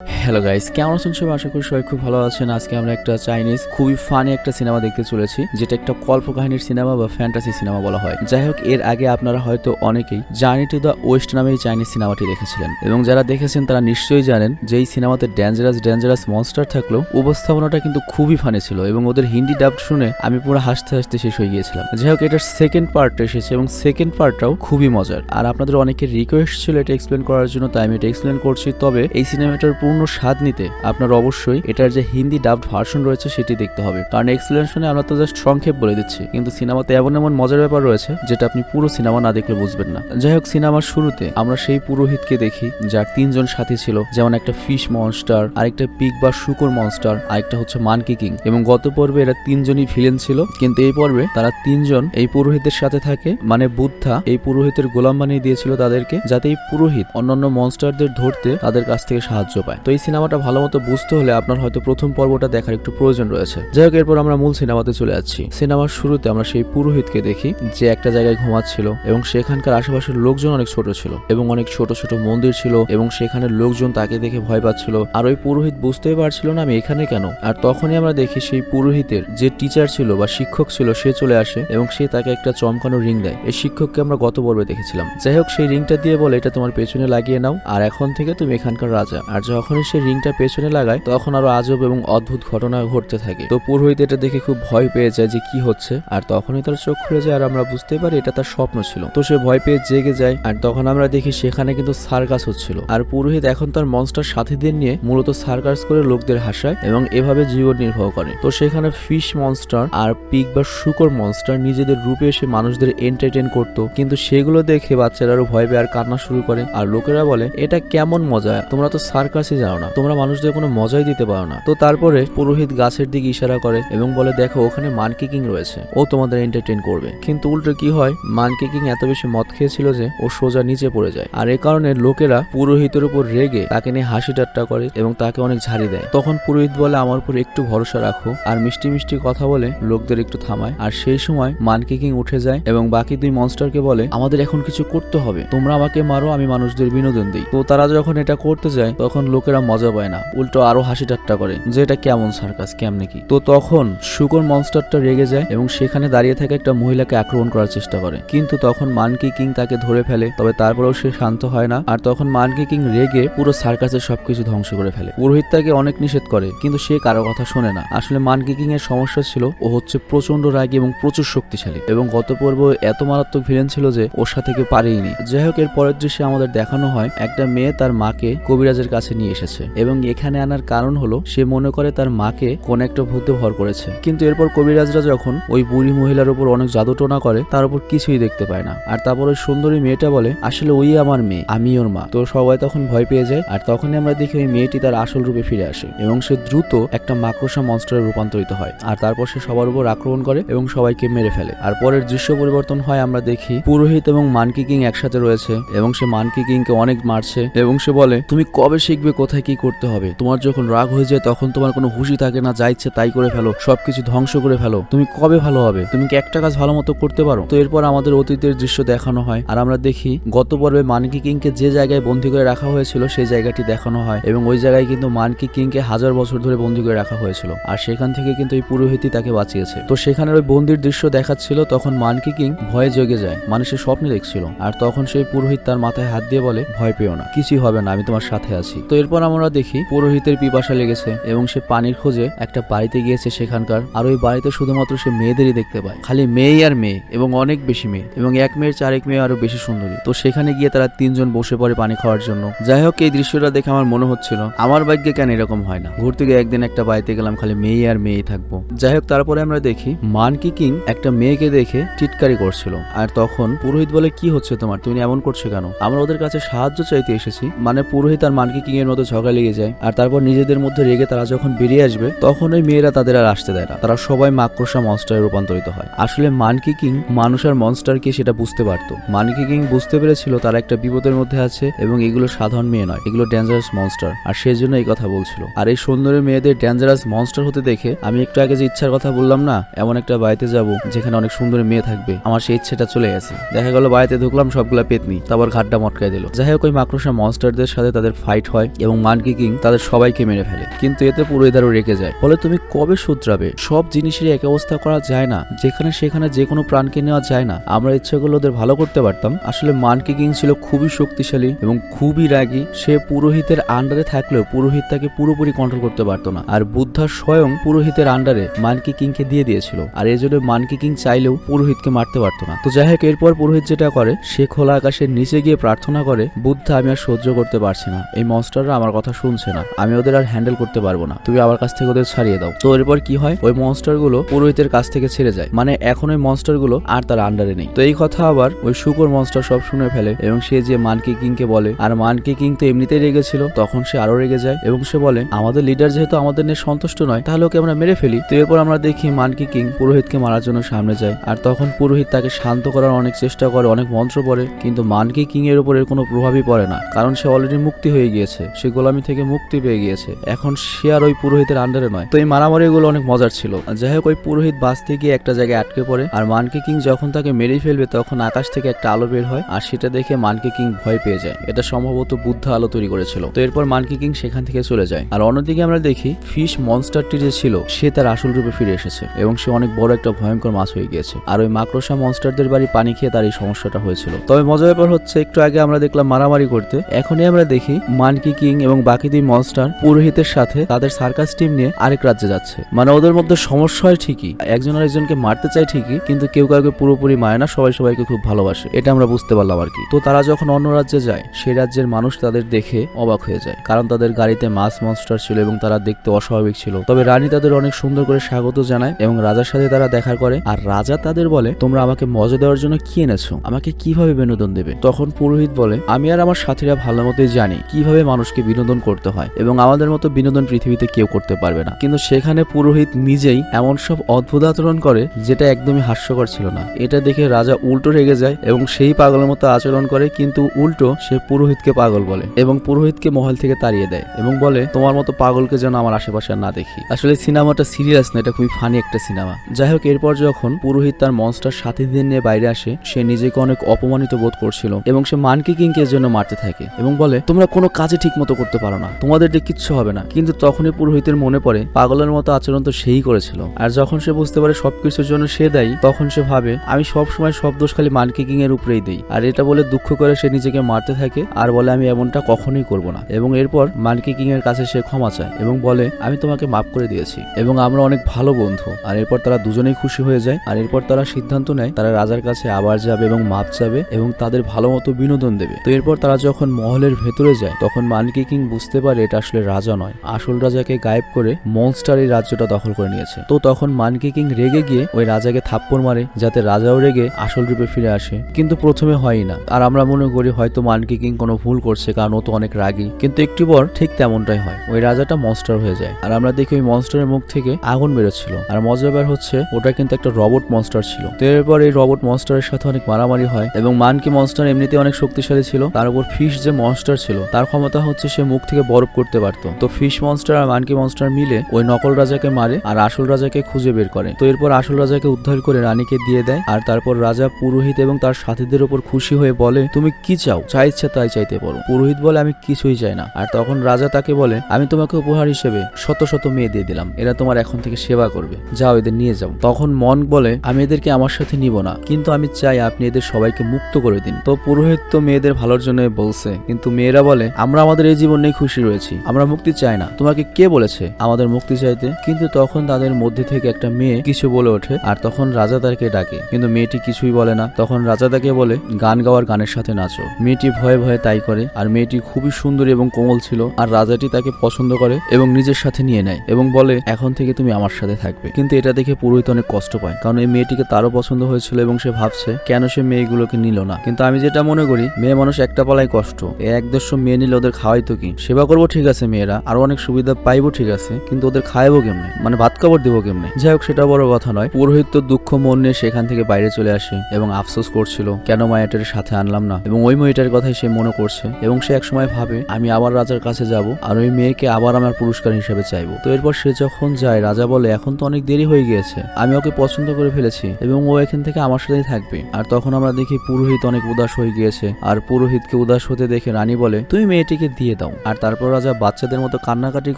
Hello guys কেমন আছেন সবাই? আশা করি সবাই খুব ভালো আছেন। আজকে আমরা একটা চাইনিজ খুবই ফানি একটা সিনেমা দেখতে চলেছি, যেটা একটা কল্পকাহিনীর সিনেমা বা ফ্যান্টাসি সিনেমা বলা হয়। যাই হোক, এর আগে আপনারা হয়তো অনেকেই জার্নি টু দ্য ওয়েস্ট নামে এই চাইনিজ সিনেমাটি দেখেছিলেন। এবং যারা দেখেছেন, তারা নিশ্চয়ই জানেন যে এই সিনেমাতে ডেঞ্জারাস ডেঞ্জারাস মনস্টার থাকলেও উপস্থাপনাটা কিন্তু খুবই ফানি ছিল এবং ওদের হিন্দি ডাব শুনে আমি পুরো হাসতে হাসতে শেষ হয়ে গিয়েছিলাম। যাই হোক, এটার সেকেন্ড পার্ট এসেছে এবং সেকেন্ড পার্টটাও খুবই মজার। আর আপনাদের অনেকের রিকোয়েস্ট ছিল এটা এক্সপ্লেন করার জন্য, তাই আমি এটা এক্সপ্লেন করছি। তবে এই সিনেমাটার পূর্ণ স্বাদ নিতে আপনার অবশ্যই এটার যে হিন্দি ডাবড ভার্সন রয়েছে সেটি দেখতে হবে। কারণ এক্সপ্লেনেশনে আমরা তো জাস্ট সংক্ষেপ বলে দিচ্ছি, কিন্তু সিনেমাতে এমন এমন মজার ব্যাপার রয়েছে যেটা আপনি পুরো সিনেমা না দেখলে বুঝবেন না। যাই হোক, সিনেমার শুরুতে আমরা সেই পুরোহিতকে দেখি, যার তিনজন সাথী ছিল, যেমন একটা ফিশ মনস্টার, আরেকটা পিক বা শুকর মনস্টার, আরেকটা হচ্ছে মানকি কিং। এবং গত পর্বে এরা তিনজনই ভিলেন ছিল, কিন্তু এই পর্বে তারা তিনজন এই পুরোহিতের সাথে থাকে মানে বুদ্ধা এই পুরোহিতের গোলাম বানিয়ে দিয়েছিল তাদেরকে, যাতে এই পুরোহিত অন্যান্য মনস্টারদের ধরতে তাদের কাছ থেকে সাহায্য পায়। তো এই সিনেমাটা ভালো মতো বুঝতে হলে আপনার হয়তো প্রথম পর্বটা দেখার একটু প্রয়োজন রয়েছে। যাই হোক, এরপর আমরা মূল সিনেমাতে চলে যাচ্ছি। সিনেমার শুরুতে আমরা সেই পুরোহিতকে দেখি, যে একটা জায়গায় ঘুমাচ্ছিল এবং সেখানকার আশেপাশের লোকজন অনেক ছোট ছিল এবং অনেক ছোট ছোট মন্দির ছিল এবং সেখানে লোকজন তাকে দেখে ভয় পাচ্ছিল। আর ওই পুরোহিত বুঝতেই পারছিল না, আমি এখানে কেন? আর তখনই আমরা দেখি সেই পুরোহিতের যে টিচার ছিল বা শিক্ষক ছিল, সে চলে আসে এবং সে তাকে একটা চমকানো রিং দেয়। এই শিক্ষককে আমরা গত পর্বে দেখেছিলাম। যাই হোক, সেই রিংটা দিয়ে বলে, এটা তোমার পেছনে লাগিয়ে নাও, আর এখন থেকে তুমি এখানকার রাজা। আর যখনই সে রিংটা পেছনে লাগায়, তখন আরও আজব এবং অদ্ভুত ঘটনা ঘটতে থাকে। তো পুরোহিত এটা দেখে খুব ভয় পেয়ে যায় যে কি হচ্ছে। আর তখনই তার চোখ খুলে যায়, আর আমরা বুঝতে পারি এটা তার স্বপ্ন ছিল। তো সে ভয় পেয়ে জেগে যায়, আর তখন আমরা দেখি সেখানে কিন্তু সার্কাস হচ্ছিল। আর পুরোহিত এখন তার মনস্টার সাথীদের নিয়ে মূলত সার্কাস করে লোকদের হাসায় এবং এভাবে জীবন নির্বাহ করে। তো সেখানে ফিশ মনস্টার আর পিক বা শুকর মনস্টার নিজেদের রূপে এসে মানুষদের এন্টারটেন করতো। কিন্তু সেগুলো দেখে বাচ্চারা আরও ভয় পেয়ে আর কান্না শুরু করে। আর লোকেরা বলে, এটা কেমন মজা? তোমরা তো সার্কাসই জানো না। তোমরা মানুষদের কোনো মজাই দিতে পারো না। তো তারপরে পুরোহিত গাছের দিকে ইশারা করে এবং বলে, দেখো, ওখানে মানকি কিং রয়েছে। ও তোমাদের এন্টারটেন করবে। কিন্তু উল্টো কি হয় মানকি কিং এত বেশি মদ খেয়েছিল যে ও সোজা নিচে পড়ে যায়। আর এ কারণে লোকেরা পুরোহিতের উপর রেগে তাকে নিয়ে হাসি ঠাট্টা করে এবং তাকে অনেক ঝাড়ি দেয়। তখন পুরোহিত বলে, আমার উপর একটু ভরসা রাখো। আর মিষ্টি মিষ্টি কথা বলে লোকদের একটু থামায়। আর সেই সময় মানকি কিং উঠে যায় এবং বাকি দুই মনস্টারকে বলে, আমাদের এখন কিছু করতে হবে। তোমরা আমাকে মারো, আমি মানুষদের বিনোদন দিই। তো তারা যখন এটা করতে যায়, তখন লোকেরা মজা পায় না, উল্টো আরও হাসি ঠাট্টা করে যে এটা কেমন সার্কাস, কেমনে কি? তো তখন শুকর মনস্টারটা রেগে যায় এবং সেখানে দাঁড়িয়ে থাকা একটা মহিলাকে আক্রমণ করার চেষ্টা করে। কিন্তু তখন মানকি কিং তাকে ধরে ফেলে, তবে তারপরেও সে শান্ত হয় না, আর তখন মানকি কিং রেগে পুরো সার্কাসের সবকিছু ধ্বংস করে ফেলে। পুরোহিত তাকে অনেক নিষেধ করে, কিন্তু সে কারও কথা শোনে না। আসলে মানকি কিং এর সমস্যা ছিল, ও হচ্ছে প্রচণ্ড রাগী এবং প্রচুর শক্তিশালী। এবং গত পর্ব এত মারাত্মক ভিলেন ছিল যে ওর সাথে কেউ পারেইনি যাই হোক এর পরের দৃশ্যে আমাদের দেখানো হয়, একটা মেয়ে তার মাকে কবিরাজের কাছে নিয়ে এসেছে এবং এখানে আনার কারণ হলো, সে মনে করে তার মাকে কোন একটা ভূতে ভর করেছে। কিন্তু এরপর কবিরাজরা যখন ওই বুড়ি মহিলার উপর অনেক জাদুটোনা করে, তার উপর কিছুই দেখতে পায় না। আর তারপর ওই সুন্দরী মেয়েটা বলে, আসলে ওই আমার মেয়ে, আমি ওর মা। তো সবাই তখন ভয় পেয়ে যায়, আর তখনই আমরা দেখি ওই মেয়েটি তার আসল রূপে ফিরে আসে এবং সে দ্রুত একটা মাকড়সা মনস্টারে রূপান্তরিত হয়। আর তারপর সে সবার উপর আক্রমণ করে এবং সবাইকে মেরে ফেলে। আর পরের দৃশ্য পরিবর্তন হয়, আমরা দেখি পুরোহিত এবং মানকি কিং একসাথে রয়েছে এবং সে মানকি কিংকে অনেক মারছে এবং সে বলে, তুমি কবে শিখবে কোথায় কি করতে হবে? তোমার যখন রাগ হয়ে যায় তখন তোমার কোনো হুশি থাকে না, যা ইচ্ছে তাই করে ফেলো, সবকিছু ধ্বংস করে ফেলো। তুমি কবে ভালো হবে? তুমি কি একটা কাজ ভালো মতো করতে পারো? তো এরপর আমাদের অতীতের দৃশ্য দেখানো হয় আর আমরা দেখি গত পর্বে মানকি কিংকে যে জায়গায় বন্দি করে রাখা হয়েছিল সেই জায়গাটি দেখানো হয় এবং ওই জায়গায় কিন্তু মানকি কিংকে হাজার বছর ধরে বন্দি করে রাখা হয়েছিল আর সেখান থেকে কিন্তু এই পুরোহিতই তাকে বাঁচিয়েছে। তো সেখানের ওই বন্দির দৃশ্য দেখাচ্ছিল তখন মানকি কিং ভয়ে জেগে যায় মানুষের স্বপ্নে দেখছিল। আর তখন সেই পুরোহিত তার মাথায় হাত দিয়ে বলে, ভয় পেও না, কিছুই হবে না, আমি তোমার সাথে আছি। তো এরপর আমরা দেখি পুরোহিতের পিপাসা লেগেছে এবং সে পানির খোঁজে একটা বাড়িতে গিয়েছে সেখানকার। আর ওই বাড়িতে শুধুমাত্র সে মেয়েদেরই দেখতে পায়। খালি মেয়ে আর মেয়ে এবং অনেক বেশি মেয়ে এবং এক মেয়ের চারেক মেয়ে আরও বেশি সুন্দরী। তো সেখানে গিয়ে তারা তিনজন বসে পড়ে পানি খাওয়ার জন্য। যাই হোক, এই দৃশ্যটা দেখে আমার মনে হচ্ছিল, আমার ভাগ্যে কেন এরকম হয় না? ঘুরতে গিয়ে একদিন একটা বাড়িতে গেলাম, খালি মেয়ে আর মেয়েই থাকব। যাই হোক, তারপরে আমরা দেখি মানকি কিং একটা মেয়েকে দেখে চিটকারি করছিল। আর তখন পুরোহিত বলে, কি হচ্ছে তোমার? তুমি এমন করছ কেন? আমরা ওদের কাছে সাহায্য চাইতে এসেছি। মানে পুরোহিত আর মানকি কিং এর মতো ঝগড়া লেগে যায়। আর তারপর নিজেদের মধ্যে রেগে তারা যখন বেরিয়ে আসবে, তখন ওই মেয়েরা তাদের আর আসতে দেয় না। তারা সবাই মাকড়সা মনস্টারে রূপান্তরিত হয়। আসলে মানকি কিং মানুষ আর মনস্টারকে সেটা বুঝতে পারতো। মানকি কিং বুঝতে পেরেছিল তারা একটা বিপদের মধ্যে আছে এবং এগুলো সাধারণ মেয়ে নয়, এগুলো ডেঞ্জারাস মনস্টার আর সেই জন্য এই কথা বলছিল। আর এই সুন্দরী মেয়েদের ডেঞ্জারাস মনস্টার হতে দেখে আমি একটু আগে যে ইচ্ছার কথা বললাম না, এমন একটা বাড়িতে যাব যেখানে অনেক সুন্দরী মেয়ে থাকবে। আমার সেই ইচ্ছেটা চলে গেছে। দেখা গেল বাড়িতে ঢুকলাম, সবগুলা পেতনি। তারপর ঘাটটা মটকায় দিল। যাই হোক, ওই মাকড়সা মনস্টারদের সাথে তাদের ফাইট হয় এবং মানকি কিং তাদের সবাইকে মেরে ফেলে। কিন্তু এতে পুরোহিত আরও রেগে যায়। ফলে তুমি কবে শুধরাবে? সব জিনিসেরই এক অবস্থা করা যায় না। যেখানে সেখানে যে কোনো প্রাণকে নেওয়া যায় না। আমরা ইচ্ছে ওদের ভালো করতে পারতাম। আসলে মানকি কিং ছিল খুবই শক্তিশালী এবং খুবই রাগী। সে পুরোহিতের আন্ডারে থাকলেও পুরোহিত তাকে পুরোপুরি কন্ট্রোল করতে পারতো না। আর বুদ্ধা স্বয়ং পুরোহিতের আন্ডারে মানকি কিংকে দিয়ে দিয়েছিল। আর এই জন্য মানকি কিং চাইলেও পুরোহিতকে মারতে পারতো না। তো যাই হোক এরপর পুরোহিত যেটা করে, সে খোলা আকাশের নিচে গিয়ে প্রার্থনা করে, বুদ্ধা, আমি আর সহ্য করতে পারছি না। এই মনস্টাররা আমার কথা শুনছে না। আমি ওদের আর হ্যান্ডেল করতে পারব না। তুমি আমার কাছ থেকে ওদের ছাড়িয়ে দাও। তো এরপর কি হয়? ওই মনস্টারগুলো পুরোহিতের কাছ থেকে ছেড়ে যায়। মানে এখন ওই মনস্টারগুলো আর তার আন্ডারে নেই। তো এই কথা আবার ওই শুকর মনস্টার সব শুনে ফেলে এবং সে যে মানকি কিং কে বলে, আর মানকি কিং তো এমনিতেই রেগেছিল তখন সে আরও রেগে যায় এবং সে বলে, আমাদের লিডার যেহেতু আমাদের নিয়ে সন্তুষ্ট নয়, তাহলে ওকে আমরা মেরে ফেলি। তো এরপর আমরা দেখি মানকি কিং পুরোহিতকে মারার জন্য সামনে যায়। আর তখন পুরোহিত তাকে শান্ত করার অনেক চেষ্টা করে, অনেক মন্ত্র পড়ে, কিন্তু মানকি কিং এর উপর এর কোনো প্রভাবই পড়ে না। কারণ সে অলরেডি মুক্তি হয়ে গিয়েছে। সে গোলামি থেকে মুক্তি পেয়ে গিয়েছে। এখন সে আর ওই পুরোহিতের আন্ডারে নয়। তো এই মারামারি গুলো অনেক মজার ছিল। যাই হোক, ওই পুরোহিত বাঁচতে গিয়ে একটা জায়গায় আটকে পড়ে আর মানকি কিং যখন তাকে মেরে ফেলবে তখন আকাশ থেকে একটা আলো বের হয় আর সেটা দেখে মানকি কিং ভয় পেয়ে যায়। এটা সম্ভবত বুদ্ধ আলো তৈরি করেছিল। তো এরপর মানকি কিং সেখান থেকে চলে যায়। আর অন্যদিকে আমরা দেখি ফিশ মনস্টারটি যে ছিল, সে তার আসল রূপে ফিরে এসেছে এবং সে অনেক বড় একটা ভয়ঙ্কর মাছ হয়ে গিয়েছে। আর ওই মাকড়সা মনস্টারদের বাড়ি পানি খেয়ে তার এই সমস্যাটা হয়েছিল। তবে মজার ব্যাপার হচ্ছে, একটু আগে আমরা দেখলাম মারামারি করতে। এখনই আমরা দেখি মানকি কিং এবং বাকি দুই মনস্টার পুরোহিতের সাথে তাদের সার্কাস টিম নিয়ে আরেক রাজ্যে যাচ্ছে। মানে ওদের মধ্যে সমস্যা হয় ঠিকই। একজন আরেকজনকে মারতে চায় ঠিকই, কিন্তু কেউ কাউকে পুরোপুরি মায় না, সবাই সবাইকে খুব ভালোবাসে। এটা আমরা বুঝতে পারলাম আর কি। তো তারা যখন অন্য রাজ্যে যায়, সেই রাজ্যের মানুষ তাদের দেখে অবাক হয়ে যায়। কারণ তাদের গাড়িতে মাছ মনস্টার ছিল এবং তারা দেখতে অস্বাভাবিক ছিল। তবে রানী তাদের অনেক সুন্দর করে স্বাগত জানায় এবং রাজার সাথে তারা দেখা করে। আর রাজা তাদের বলে, তোমরা আমাকে মজা দেওয়ার জন্য কি এনেছো? আমাকে কীভাবে বিনোদন দেবে? তখন পুরোহিত বলে, আমি আর আমার সাথীরা ভালো মতোই জানি কীভাবে মানুষকে বিনোদন করতে হয় এবং আমাদের মতো বিনোদন পৃথিবীতে কেউ করতে পারবে না। কিন্তু সেখানে পুরোহিত নিজেই এমন সব অদ্ভুত আচরণ করে যেটা একদমই হাস্যকর ছিল না। এটা দেখে রাজা উল্টো রেগে যায় এবং সেই পাগলের মতো আচরণ করে, কিন্তু উল্টো সে পুরোহিতকে পাগল বলে এবং পুরোহিতকে মহল থেকে তাড়িয়ে দেয় এবং বলে, তোমার মতো পাগলকে যেন আমার আশেপাশে না দেখি। আসলে সিনেমাটা সিরিয়াস না, এটা খুবই ফানি একটা সিনেমা। যাই হোক, এরপর যখন পুরোহিত তার মনস্টার সাথীদের নিয়ে বাইরে আসে, সে নিজেকে অনেক অপমানিত বোধ করছিল এবং সে মানকি কিংকে জন্য মারতে থাকে এবং বলে, তোমরা কোনো কাজে ঠিক মতো করতে পারো না। তোমাদের দিয়ে কিচ্ছু হবে না। কিন্তু তখনই পুরোহিতের মনে পড়ে, পাগলের মতো আচরণ তো সেই করেছিল। আর যখন সে বুঝতে পারে সবকিছুর জন্য সে দায়ী, তখন সে ভাবে, আমি সব সময় সব দোষ খালি মানকি কিং এর উপরেই দেই। আর এটা বলে দুঃখ করে সে নিজেকে মারতে থাকে, আর বলে, আমি এমনটা কখনোই করব না। এবং এরপর মানকি কিং এর কাছে সে ক্ষমা চায় এবং বলে, আমি তোমাকে মাফ করে দিয়েছি। এবং আমরা অনেক ভালো বন্ধু। আর এরপর তারা দুজনেই খুশি হয়ে যায়। আর এরপর তারা সিদ্ধান্ত নেয়, তারা রাজার কাছে আবার যাবে এবং মাপ চাবে এবং তাদের ভালো মতো বিনোদন দেবে। তো এরপর তারা যখন মহলের ভেতরে যায়, তখন মানকি কিং বুঝতে পারে এটা আসলে রাজা নয়। আসল রাজাকে গায়েব করে মনস্টার এই রাজ্যটা দখল করে নিয়েছে। তো তখন মানকি কিং রেগে গিয়ে ওই রাজাকে থাপ্পড় মারে, যাতে রাজাও রেগে আসল রূপে ফিরে আসে। কিন্তু প্রথমে হয়ই না। আর আমরা মনে করি হয়তো মানকি কিং কোনো ভুল করছে, কারণ ও তো অনেক রাগী। কিন্তু একটু পর ঠিক তেমনটাই হয়। ওই রাজাটা মনস্টার হয়ে যায়। আর আমরা দেখি ওই মনস্টারের মুখ থেকে আগুন বেরোচ্ছিল। আর মজার ব্যাপার হচ্ছে, ওটা কিন্তু একটা রবট মনস্টার ছিল। তো এরপর এই রবট মনস্টারের সাথে অনেক মারামারি হয়। এবং মানকি মনস্টার এমনিতে অনেক শক্তিশালী ছিল। তার উপর ফিশ যে মনস্টার ছিল, তার ক্ষমতা হচ্ছে সে মুখ থেকে বরফ করতে পারতো। তো ফিশ মনস্টার আর মানকি মনস্টার মিলে ওই নকল রাজাকে মারে আর আসল রাজাকে খুঁজে বের করে। তো এরপর আসল রাজাকে উদ্ধার করে রানীকে দিয়ে দেয় আর তারপর রাজা পুরোহিত এবং তার সাথীদের উপর খুশি হয়ে বলে, তুমি কি চাও? যা ইচ্ছা তাই চাইতে পারো। পুরোহিত বলে, আমি কিছুই চাই না। আর তখন রাজা তাকে বলে, আমি তোমাকে উপহার হিসেবে শত শত মেয়ে দিয়ে দিলাম। এরা তোমার এখন থেকে সেবা করবে। যাও এদের নিয়ে যাও। তখন মন বলে, আমি এদেরকে আমার সাথে নিব না। কিন্তু আমি চাই আপনি এদের সবাইকে মুক্ত করে দিন। তো পুরোহিত তো মেয়েদের ভালোর জন্য বলছে। কিন্তু মেয়েরা বলে, আমরা আমাদের এই জীবন নিয়ে খুশি রয়েছি। আমরা মুক্তি চাই না। তোমাকে কে বলেছে? আমাদের মুক্তি চাইতে? কিন্তু তখন তাদের মধ্যে থেকে একটা মেয়ে কিছু বলে ওঠে, আর তখন রাজা তাকে ডাকে। কিন্তু মেয়েটি কিছুই বলে না। তখন রাজা তাকে বলে, গান গাওয়ার গানের সাথে নাচো। মেয়েটি ভয়ে ভয়ে তাই করে, আর মেয়েটি খুবই সুন্দরী এবং কোমল ছিল, আর রাজাটি তাকে পছন্দ করে এবং নিজের সাথে নিয়ে নেয় এবং বলে, এখন থেকে তুমি আমার সাথে থাকবে। কিন্তু এটা দেখে পুরোহিত অনেক কষ্ট পায়, কারণ এই মেয়েটিকে তারও পছন্দ হয়েছিল এবং সে ভাবছে, কেন সে মেয়েগুলোকে নিল না? কিন্তু আমি যেটা মনে করি, মেয়ে মানুষ একটা পালাই কষ্ট। এ এক দেড়শো মেয়ে নিলে ওদের খাওয়াই তো কি? সেবা করব ঠিক আছে মেয়েরা, আরও অনেক সুবিধা পাইবো ঠিক আছে, কিন্তু ওদের খাওয়াবো কেমনে? মানে ভাত কাপড় দিব কেমনে? যাই হোক, সেটা বড় কথা নয়। পুরোহিত তো দুঃখ, মন নিয়ে সেখান থেকে বাইরে চলে আসে এবং আফসোস করছিল, কেন মায়াটের সাথে আনলাম না? এবং ওই মেয়েটার কথাই সে মনে করছে। এবং সে একসময় ভাবে, আমি আবার রাজার কাছে যাব, আর ওই মেয়েকে আবার আমার পুরস্কার হিসেবে চাইব। তো এরপর সে যখন যায়, রাজা বলে, এখন তো অনেক দেরি হয়ে গিয়েছে। আমি ওকে পছন্দ করে ফেলেছি এবং ও এখান থেকে আমার সাথেই থাকবে। আর তখন আমরা দেখি পুরোহিত অনেক উদাস হয়ে গিয়েছে। আর পুরোহিতকে উদাস হতে দেখে রানী বলে, তুমি মেয়েটিকে দিয়ে দাও। আর তারপর রাজা বাচ্চাদের মতো কান্নাকাটি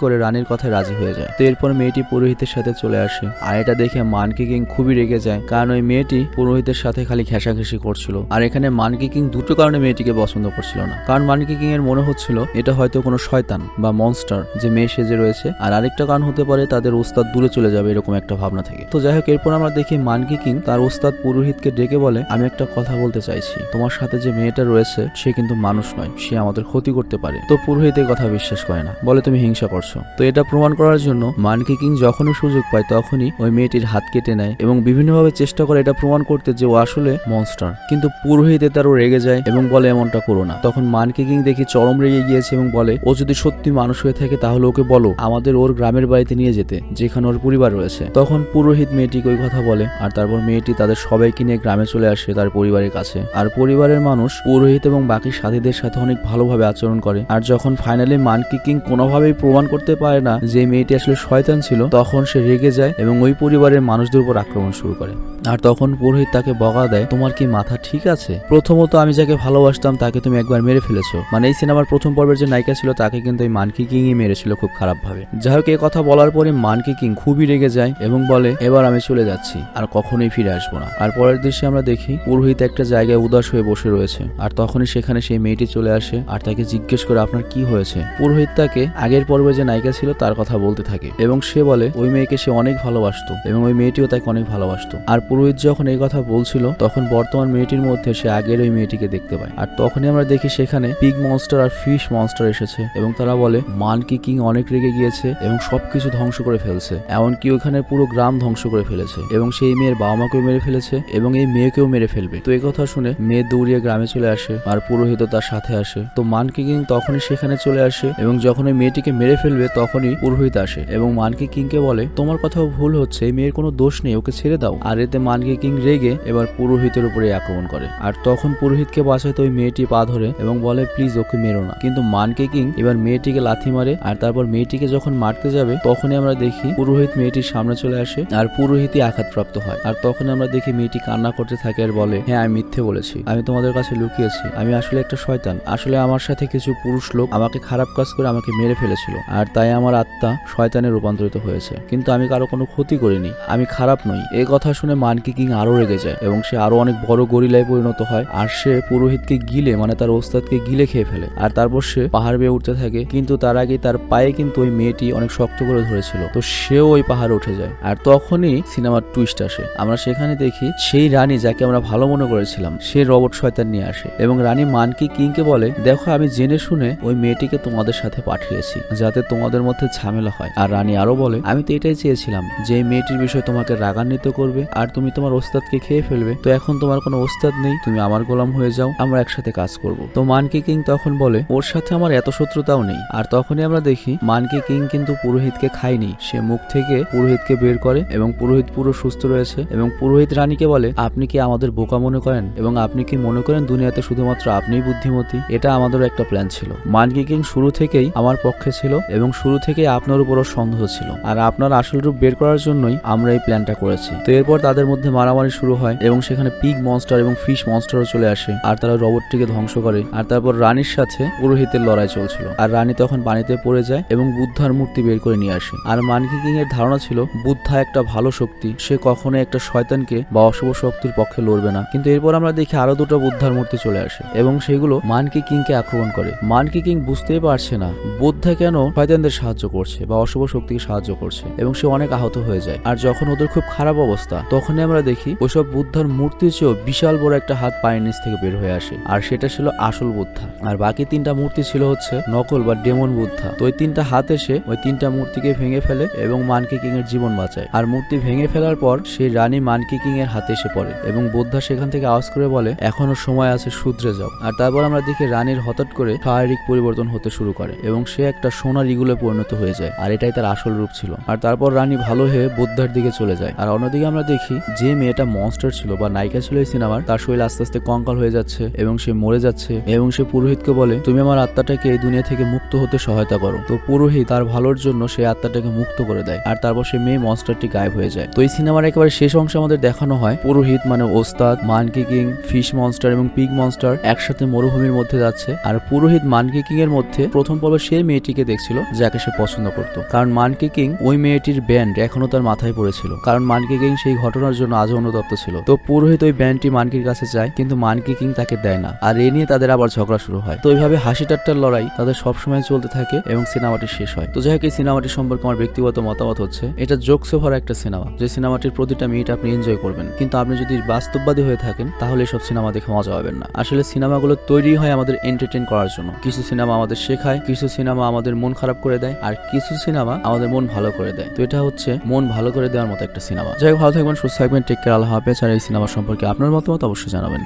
করে রানীর কথায় রাজি হয়ে যায়। তো এরপর মেয়েটি পুরোহিতের সাথে চলে আসে। আর এটা দেখে মানকি কিং খুবই রেগে যায়, কারণ ওই মেয়েটি পুরোহিতের সাথে খালি ঘেঁষাঘেঁষি করছিল। আর এখানে মানকি কিং দুটো কারণে মেয়েটিকে পছন্দ করছিল না। কারণ মানকি কিং এর মনে হচ্ছিল, এটা হয়তো কোনো শয়তান বা মনস্টার যে মেয়ে সেজে রয়েছে। আর আরেকটা কারণ হতে পারে, তাদের ওস্তাদ দূরে চলে যাবে এরকম একটা ভাবনা থেকে। তো যাই হোক, এরপর আমরা দেখি মানকি কিং তার ওস্তাদ পুরোহিতকে ডেকে বলে, আমি একটা কথা বলতে চাইছি। তোমার সাথে যে মেয়েটা রয়েছে, সে কিন্তু মানুষ নয়। সে আমাদের ক্ষতি করতে পারে। তো পুরোহিত এই কথা বিশ্বাস করে না। বলে, তুমি হিংসা করছ। তো এটা প্রমাণ করার জন্য মানকি কিং যখনই সুযোগ পায়, তখনই ওই মেয়েটির হাত কেটে নেয় এবং বিভিন্নভাবে চেষ্টা করে এটা প্রমাণ করতে যে ও আসলে মনস্টার কিন্তু পুরোহিতে তারও রেগে যায় এবং বলে, এমনটা করো না। তখন মানকি কিং দেখি চরম রেগে গিয়েছে এবং বলে, ও যদি সত্যি মানুষ হয়ে থাকে তাহলে ওকে বলো, আমাদের ওর গ্রামের বাড়িতে নিয়ে যেতে, যেখানে ওর পরিবার রয়েছে। তখন পুরোহিত মেয়েটিকে ওই কথা বলে, আর তারপর মেয়েটি তাদের সবাইকে নিয়ে গ্রামে চলে আসে তার পরিবারের কাছে। আর পরিবারের মানুষ পুরোহিত এবং বাকি সাথীদের সাথে অনেক ভালোভাবে আচরণ করে। আর যখন ফাইনালি মানকি কিং কোনোভাবেই প্রমাণ করতে পারে না যে মেয়েটি আসলে শয়তান ছিল, তখন সে রেগে যায় এবং ওই পরিবারের মানুষদের উপর আক্রমণ শুরু করে। আর তখন পুরোহিত তাকে বগা দেয়, তোমার কি মাথা ঠিক আছে? প্রথমত আমি যাকে ভালোবাসতাম তাকে তুমি একবার মেরে ফেলেছো। মানে এই সিনেমার প্রথম পর্বের যে নায়িকা ছিল তাকে কিন্তু এই মানকি কিংই মেরেছিল খুব খারাপ ভাবে যাই হোক এই কথা বলার পরে মানকি কিং খুবই রেগে যায় এবং বলে, এবার আমি চলে যাচ্ছি, আর কখনোই ফিরে আসব না। আর পরের দৃশ্যে আমরা দেখি পুরোহিত একটা জায়গায় উদাস হয়ে বসে রয়েছে। আর তখনই সেখানে সেই মেয়েটি চলে আসে আর তাকে জিজ্ঞেস করে, আপনার কি হয়েছে? পুরোহিত তাকে আগের পর্বে যে নায়িকা ছিল তার কথা বলতে থাকে এবং সে বলে, ওই মেয়েকে সে অনেক ভালোবাসতো এবং ওই মেয়েটিও তাকে অনেক ভালোবাসতো। আর পুরোহিত যখন এই কথা বলছিল, তখন বর্তমান মেয়েটির মধ্যে সে আগের ওই মেয়েটিকে দেখতে পায়। আর তখনই আমরা দেখি সেখানে পিগ মনস্টার আর ফিশ মনস্টার এসেছে এবং তারা বলে, মানকি কিং অনেক রেগে গিয়েছে এবং সবকিছু ধ্বংস করে ফেলছে। এমনকি ওখানে পুরো গ্রাম ধ্বংস করে ফেলেছে এবং সেই মেয়ের বাবা মাকেও মেরে ফেলেছে এবং এই মেয়েকেও মেরে ফেলবে। তো এই কথা শুনে মেয়ে দৌড়িয়ে গ্রামে চলে আসে আর পুরোহিত তার সাথে আসে। তো মানকি কিং তখনই সেখানে চলে আসে এবং যখন ওই মেয়েটিকে মেরে ফেলবে তখনই পুরোহিত আসে এবং মানকি কিংকে বলে, তোমার কথাও ভুল হচ্ছে, এই মেয়ের কোনো দোষ নেই, ওকে ছেড়ে দাও। আর এতে মানকি কিং রেগে এবার পুরোহিতের উপরে আক্রমণ করে। আর তখন পুরোহিতকে বাঁচাতে ওই মেয়েটি পা ধরে এবং বলে, প্লিজ ওকে মেরো না। কিন্তু মানকি কিং এবার মেয়েটিকে লাথি মারে আর তারপর মেয়েটিকে যখন মারতে যাবে, তখনই আমরা দেখি পুরোহিত মেয়েটির সামনে চলে আসে আর পুরোহিতই আঘাতপ্রাপ্ত হয়। আর তখন আমরা দেখি মেয়েটি কান্না করতে থাকে আর বলে হ্যাঁ আমি মিথ্যে বলেছি। আমি তোমাদের কাছে লুকিয়েছি। আমি আসলে একটা শয়তান। আসলে আমার সাথে কিছু পুরুষ লোক আমাকে খারাপ কাজ করে আমাকে মেরে ফেলেছিল, আর তাই আমার আত্মা শয়তানে রূপান্তরিত হয়েছে। কিন্তু আমি কারও কোনো ক্ষতি করিনি। আমি খারাপ নই। এই কথা শুনে মানকি কিং আরও রেগে যায় এবং সে আরও অনেক বড় গরিলায় পরিণত হয়, আর সে পুরোহিতকে গিলে মানে তার ওস্তাদকে গিলে খেয়ে ফেলে। আর তারপর সে পাহাড় বেয়ে উঠতে থাকে, কিন্তু তার আগে তার পায়ে কিন্তু ওই মেয়েটি অনেক শক্ত করে ধরেছিল। তো সেও ওই পাহাড়ে উঠে যায়। আর তখনই সিনেমার টুইস্ট আসে। আমরা সেখানে দেখি সেই রানী যাকে আমরা ভালো মনে করেছিলাম, সে রবট শয়তান নিয়ে আসে। এবং রানী মানকি কিংকে বলে, দেখো, আমি জেনে শুনে ওই মেয়েটিকে তোমাদের সাথে পাঠিয়েছি, যাতে তোমাদের মধ্যে ঝামেলা হয়। আর রানী আরও বলে, আমি তো এটাই চেয়েছিলাম যে মেয়েটির বিষয়ে তোমাকে রাগান্বিত করবে, আর তুমি তোমার ওস্তাদকে খেয়ে ফেলবে। তো এখন তোমার কোনো ওস্তাদ নেই, তুমি আমার গোলাম হয়ে যাও, আমরা একসাথে কাজ করব। তো মানকি কিং তখন বলে, ওর সাথে আমার এত শত্রুতাও নেই। আর তখনই আমরা দেখি, মানকি কিং কিন্তু পুরোহিতকে খায়নি। সে মুখ থেকে পুরোহিতকে বের করে এবং পুরোহিত পুরো সুস্থ রয়েছে এবং পুরোহিত রানীকে বলে, আপনি কি আমাদের বোকা মনে করেন? এবং আপনি কি মনে করেন দুনিয়াতে শুধুমাত্র আপনিই বুদ্ধিমতী? এটা আমাদেরও একটা প্ল্যান ছিল। মানকি কিং শুরু থেকেই আমার পক্ষে ছিল এবং শুরু থেকেই আপনার উপরও সন্দেহ ছিল। আর আপনার আসল রূপ বের করার জন্যই আমরা এই প্ল্যানটা করেছি। তো এরপর তাদের মধ্যে মারামারি শুরু হয় এবং সেখানে পিগ মনস্টার এবং ফিশ মনস্টারও চলে আসে আর তারা রবটটিকে ধ্বংস করে আর তারপর রানীর সাথে পুরোহিতের লড়াই চলছিল। আর রানী তখন পানিতে পড়ে যায় এবং বুদ্ধার মূর্তি বের করে নিয়ে আসে। আর মানকি কিং এর ধারণা ছিল, বুদ্ধা একটা ভালো শক্তি, সে কখনো একটা শয়তানকে বা অশুভ শক্তির পক্ষে লড়বে না। কিন্তু এরপর আমরা দেখি আরও দুটো বুদ্ধার মূর্তি চলে আসে এবং সেগুলো মানকি কিংকে আক্রমণ করে। মানকি কিং বুঝতেই পারছে না বুদ্ধা কেন শয়তানদের সাহায্য করছে বা অশুভ শক্তিকে সাহায্য করছে এবং সে অনেক আহত হয়ে যায়। আর যখন ওদের খুব খারাপ অবস্থা, তখনই আমরা দেখি ওইসব বুদ্ধার মূর্তির চেয়েও বিশাল বড় একটা হাত পায়ের নিচ থেকে বের হয়ে আসে। আর সেটা ছিল আসল বুদ্ধা। আর বাকি তিনটা মূর্তি ছিল হচ্ছে নকল বা ডেমন বুদ্ধা। তো ওই তিনটা হাত এসে ওই তিনটা মূর্তিকে ভেঙে ফেলে এবং মানকি কিং এর জীবন বাঁচায়। আর মূর্তি ভেঙে ফেলার পর সেই রানী মানকি কিং এর হাতে এসে পড়ে এবং বুদ্ধা সেখান থেকে আওয়াজ করে বলে, এখনও সময় আছে, শুধরে যাও। আর তারপর আমরা দেখি রানীর হঠাৎ করে শারীরিক পরিবর্তন হতে শুরু করে এবং সে একটা সোনার ইগুলে পরিণত হয়ে যায়, আর এটাই তার আসল রূপ ছিল। আর তারপর রানী ভালো হয়ে বুদ্ধার দিকে চলে যায়। আর অন্যদিকে আমরা দেখি, যে মেয়েটা মনস্টার ছিল বা নায়িকা ছিল এই সিনেমার তার শরীর আস্তে আস্তে কঙ্কাল হয়ে যাচ্ছে এবং সে মরে যাচ্ছে এবং সে পুরোহিতকে বলে, তুমি আমার আত্মাটাকে এই দুনিয়া থেকে মুক্ত হতে সহায়তা করো। তো পুরোহিত তার ভালোর জন্য সেই আত্মাটাকে মুক্ত করে দেয়, আর তারপর সে মেয়ে মনস্টারটি গায়েব হয়ে যায়। তো এই সিনেমার একেবারে শেষ অংশে আমাদের দেখানো হয়, পুরোহিত মানে ওস্তাদ, মানকি কিং ফিশ মনস্টার এবং পিগ মনস্টার একসাথে মরুভূমির মধ্যে যাচ্ছে, আর পুরোহিত মানকি কিং এর মধ্যে প্রথম পর্বে সেই মেয়েটিকে দেখছিল, যাকে সে পছন্দ করত। কারণ মানকি কিং ওই মেয়েটির ব্যান্ড এখনও তার মাথায় পড়েছিল। কারণ মানকি কিং সেই ঘটনার জন্য আজও অনুতপ্ত ছিল। তো পুরোহিত ওই ব্যান্ডটি মানকির কাছে যায়, কিন্তু মানকি কিং তাকে দেয় না। আর এ নিয়ে তাদের আবার ঝগড়া শুরু হয়। তো এইভাবে হাসি ঠাট্টার লড়াই তাদের সবসময় চলতে থাকে এবং সিনেমাটি শেষ হয়। তো যাই হোক, এই সিনেমাটি সম্পর্কে আমার ব্যক্তিগত মতামত হচ্ছে, এটা জোকসে ভরা একটা সিনেমা। যে সিনেমাটির প্রতিটা মিনিট আপনি এনজয় করবেন। কিন্তু আপনি যদি বাস্তববাদী হয়ে থাকেন, তাহলে এসব সিনেমা দেখে মজা পাবেন না। আসলে সিনেমাগুলো তৈরি হয় আমাদের এন্টারটেইন করার জন্য। কিছু সিনেমা আমাদের শেখায়, কিছু সিনেমা আমাদের মন খারাপ করে দেয়, আর কিছু সিনেমা আমাদের মন ভালো করে দেয়। তো এটা হচ্ছে মন ভালো করে দেওয়ার মতো একটা সিনেমা। যাই ভালো থাকবেন, সুস্থ থাকবেন টেক কেয়ার আল্লাহ হাফেজ। আর এই সিনেমা সম্পর্কে আপনার মতামত অবশ্যই জানাবেন।